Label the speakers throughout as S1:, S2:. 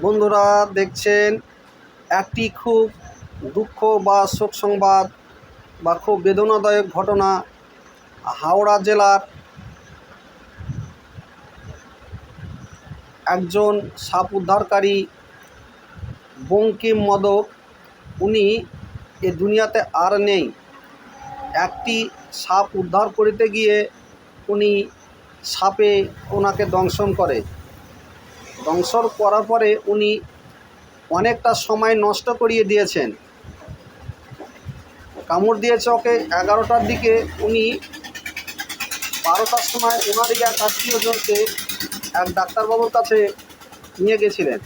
S1: বন্ধুরা দেখছেন একটি খুব দুঃখ বা শোক সংবাদ বা খুব বেদনাদায়ক ঘটনা হাওড়া জেলার একজন সাপ উদ্ধারকারী বঙ্কিম মদক। উনি এ দুনিয়াতে আর নেই। একটি সাপ উদ্ধার করিতে গিয়ে উনি সাপে ওনাকে দংশন করে। দংশন করার পরে উনি অনেকটা সময় নষ্ট করিয়ে দিয়েছেন। কামড় দিয়েছে ওকে এগারোটার দিকে। উনি বারোটার সময় ওনারই এক আত্মীয়জনকে এক ডাক্তারবাবুর কাছে নিয়ে গেছিলেন।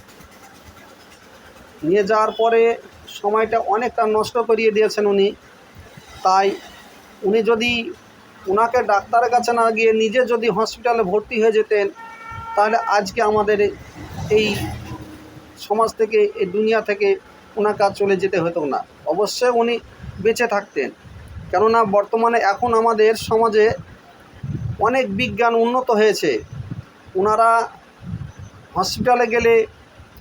S1: নিয়ে যাওয়ার পরে সময়টা অনেকটা নষ্ট করিয়ে দিয়েছেন উনি। তাই উনি যদি ওনাকে ডাক্তারের কাছে না গিয়ে নিজে যদি হসপিটালে ভর্তি হয়ে যেতেন, তাহলে আজকে আমাদের এই সমাজ থেকে, এই দুনিয়া থেকে ওনাকে আর চলে যেতে হতো না। অবশ্যই উনি বেঁচে থাকতেন। কেননা বর্তমানে এখন আমাদের সমাজে অনেক বিজ্ঞান উন্নত হয়েছে। ওনারা হসপিটালে গেলে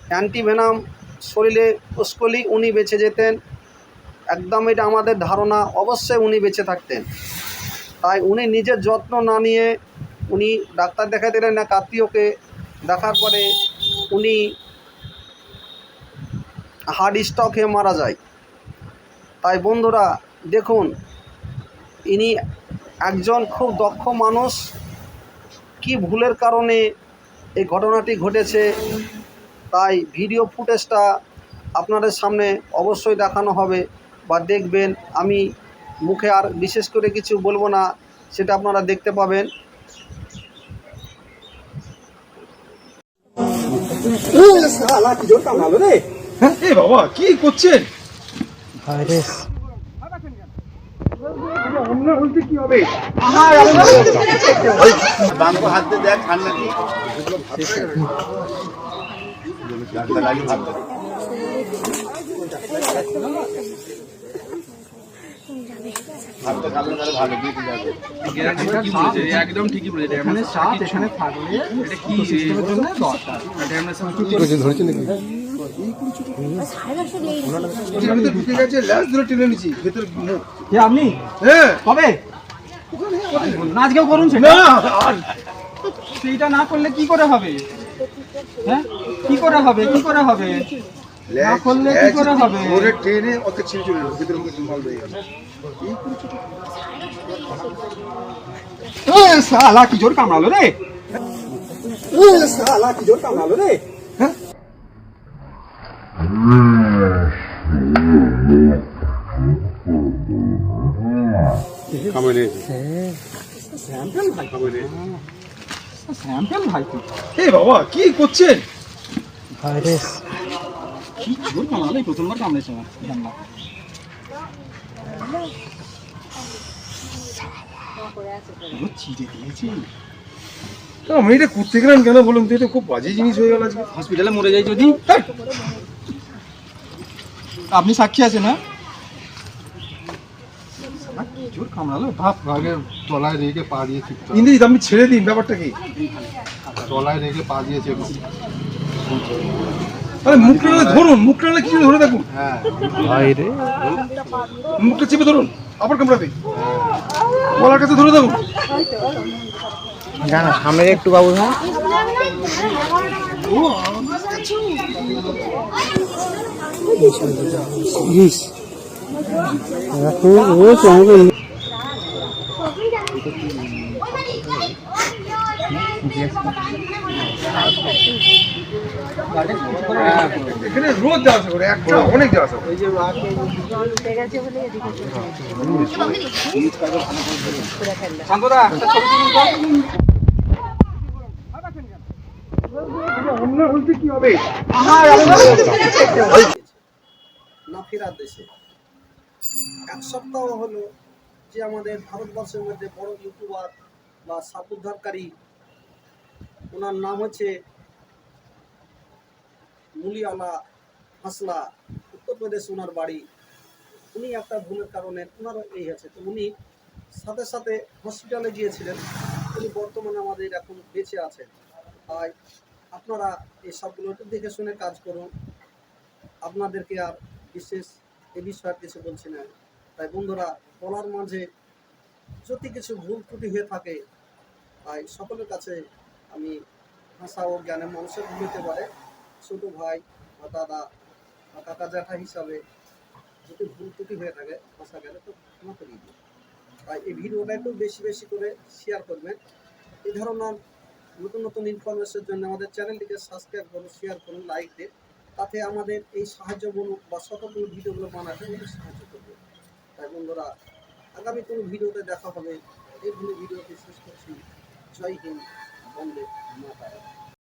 S1: অ্যান্টিভেনাম, শরীরে উস্কলি উনি বেঁচে যেতেন। একদম এটা আমাদের ধারণা, অবশ্যই উনি বেঁচে থাকতেন। তাই উনি নিজের যত্ন না নিয়ে উনি ডাক্তার দেখাতে দিলেন এক আত্মীয়কে দেখার পরে উনি হার্ট স্ট্রোক হয়ে মারা যায়। তাই বন্ধুরা, দেখুন, ইনি একজন খুব দক্ষ মানুষ। কি ভুলের কারণে এই ঘটনাটি ঘটেছে? তাই ভিডিও ফুটেজটা আপনাদের সামনে অবশ্যই দেখানো হবে বা দেখবেন। আমি মুখে আর বিশেষ করে কিছু বলব না সেটা আপনারা দেখতে পাবেন।
S2: বাবা কি করছেন? আপনার বলতে কি হবে
S3: বাঙ্কো হাত দিয়ে দেখ
S4: আপনি কবে আজকেও করুন সেইটা না করলে কি করে হবে? হ্যাঁ? কি করে হবে? কি করে হবে? না করলে কি করে হবে?
S2: ধরে টেনে ওকে ছিঁড়ে চলে গেল ভেতর মুখে হয়ে গেল।
S4: সালা কি জোর কামড়ালো রে? স্যাম্পেল ভাই। তুই
S2: এ বাবা কি করছেন?
S4: কি জোর কামড়ালো এই প্রথমবার কামড়েছে আমার জানলা। চিড়ে দিয়েছে।
S2: আমি এটা করতে গেলাম কেন বলুন তো? এটা খুব বাজে জিনিস হয়ে গেল আজকে।
S4: হসপিটালে মরে যাই যদি। আপনি সাক্ষী আছেন না জোর কামড়ালো? বাপ
S5: আগে তলায় রেখে পা দিয়ে।
S2: ইন্দ্রিত আপনি ছেড়ে দিন ব্যাপারটা কি?
S5: তলায় রেখে পা দিয়ে চেপো।
S2: আরে মুখটা ধরুন মুখটা কিছু ধরে থাকুন
S5: হ্যাঁ
S2: মুখটা চেপে ধরুন আবার কামড়াবে গলার কাছে ধরে থাকুন
S6: জানা সামনে একটু বাবু হ্যাঁ
S2: এখানে রোজ যাওয়া আসা করে একটা অনেক যাওয়া আসা করে
S1: না ফেরার দেশে। এক সপ্তাহ হলো যে আমাদের ভারতবর্ষের মধ্যে বড় ইউটিউবার বা সাপ উদ্ধারকারী ওনার নাম হচ্ছে মুলিয়ালা হাসলা উত্তরপ্রদেশ ওনার বাড়ি। উনি একটা ভুলের কারণে ওনারও এই আছে। তো উনি সাথে সাথে হসপিটালে গিয়েছিলেন। উনি বর্তমানে আমাদের এখন বেঁচে আছেন। তাই আপনারা এই সবগুলো দেখে শুনে কাজ করুন। আপনাদেরকে আর বিশেষ এ বিষয়ে কিছু বলছি না। তাই বন্ধুরা, বলার মাঝে যদি কিছু ভুল ত্রুটি হয়ে থাকে, তাই সকলের কাছে আমি ভাষা ও জ্ঞানের মানুষের ভুল হতে পারে। ছোটো ভাই বা দাদা বা কাকা জ্যাঠা হিসাবে যদি ভুল ত্রুটি হয়ে থাকে ভাষা গেলে তো ক্ষমা করিয়ে তাই এই ভিডিওটা একটু বেশি বেশি করে শেয়ার করবেন। এই ধরনের নতুন নতুন ইনফরমেশনের জন্য আমাদের চ্যানেলটিকে সাবস্ক্রাইব করুন শেয়ার করুন লাইক দিন। তাতে আমাদের এই সাহায্যমূলক বা শতগুলো ভিডিওগুলো বানাতে আমাদের সাহায্য করবে। তাই বন্ধুরা, আগামী কোনো ভিডিওতে দেখা হবে। এই ভিডিওটি শেষ করছি। জয় হিন্দ, বন্দে মাতারা